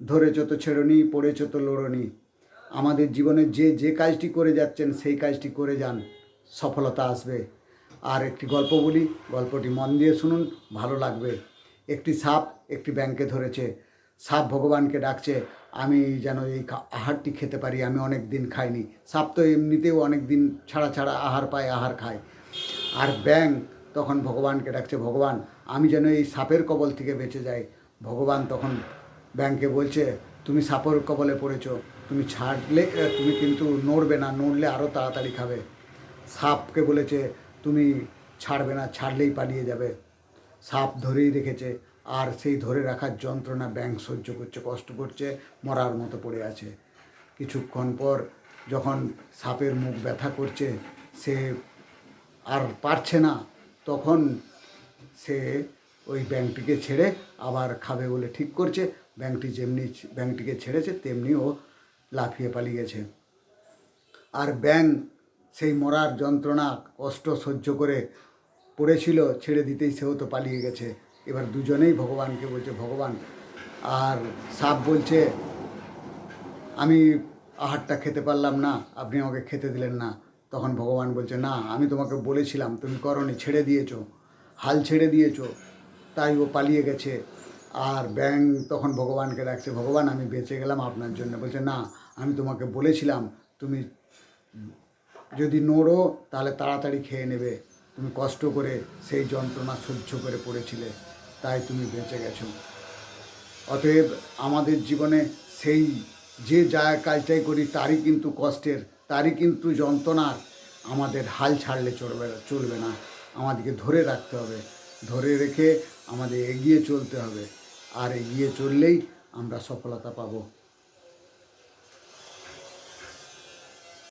ধরেছ তো ছেড়নি পড়েছ তো লড়নি আমাদের জীবনে যে যে কাজটি করে যাচ্ছেন, সেই কাজটি করে যান, সফলতা আসবে। আর একটি গল্প বলি, গল্পটি মন দিয়ে শুনুন, ভালো লাগবে। একটি সাপ একটি ব্যাংকে ধরেছে, সাপ ভগবানকে ডাকছে, আমি যেন এই আহারটি খেতে পারি, আমি অনেক দিন খাইনি। সাপ তো এমনিতেও অনেক দিন ছাড়া ছাড়া আহার পায়, আহার খায়। আর ব্যাং তখন ভগবানকে ডাকছে, ভগবান, আমি যেন এই সাপের কবল থেকে বেঁচে যাই। ভগবান তখন ব্যাংকে বলছে, তুমি সাপের কবলে পড়েছো, তুমি ছাড়লে তুমি কিন্তু নড়বে না, নড়লে আরও তাড়াতাড়ি খাবে। সাপকে বলেছে, তুমি ছাড়বে না, ছাড়লেই পালিয়ে যাবে। সাপ ধরেই রেখেছে, আর সেই ধরে রাখার যন্ত্রণা ব্যাংক সহ্য করছে, কষ্ট করছে, মরার মতো পড়ে আছে। কিছুক্ষণ পর যখন সাপের মুখ ব্যথা করছে, সে আর পারছে না, তখন সে ওই ব্যাংকটিকে ছেড়ে আবার খাবে বলে ঠিক করছে ব্যাংকটি যেমনি ব্যাংকটিকে ছেড়েছে, তেমনি ও লাফিয়ে পালিয়ে গেছে। আর ব্যাং সেই মরার যন্ত্রণা কষ্ট সহ্য করে পড়েছিল, ছেড়ে দিতেই সেও তো পালিয়ে গেছে। এবার দুজনেই ভগবানকে বলছে, ভগবান, আর সাপ বলছে, আমি আহারটা খেতে পারলাম না, আপনি আমাকে খেতে দিলেন না। তখন ভগবান বলছে, না, আমি তোমাকে বলেছিলাম, তুমি করনি, ছেড়ে দিয়েছ, হাল ছেড়ে দিয়েছ, তাই ও পালিয়ে গেছে। আর ব্যাং তখন ভগবানকে ডাকছে, ভগবান, আমি বেঁচে গেলাম আপনার জন্য। বলছে, না, আমি তোমাকে বলেছিলাম, তুমি যদি নড়ো, তাহলে তাড়াতাড়ি খেয়ে নেবে। তুমি কষ্ট করে সেই যন্ত্রণা সহ্য করে পড়েছিলে, তাই তুমি বেঁচে গেছো। অতএব আমাদের জীবনে সেই যে যা কাজটাই করি, তারই কিন্তু কষ্টের, তারই কিন্তু যন্ত্রণার, আমাদের হাল ছাড়লে চলবে চলবে না। আমাদেরকে ধরে রাখতে হবে, ধরে রেখে আমাদের এগিয়ে চলতে হবে। আর এগিয়ে চললেই আমরা সফলতা পাবো।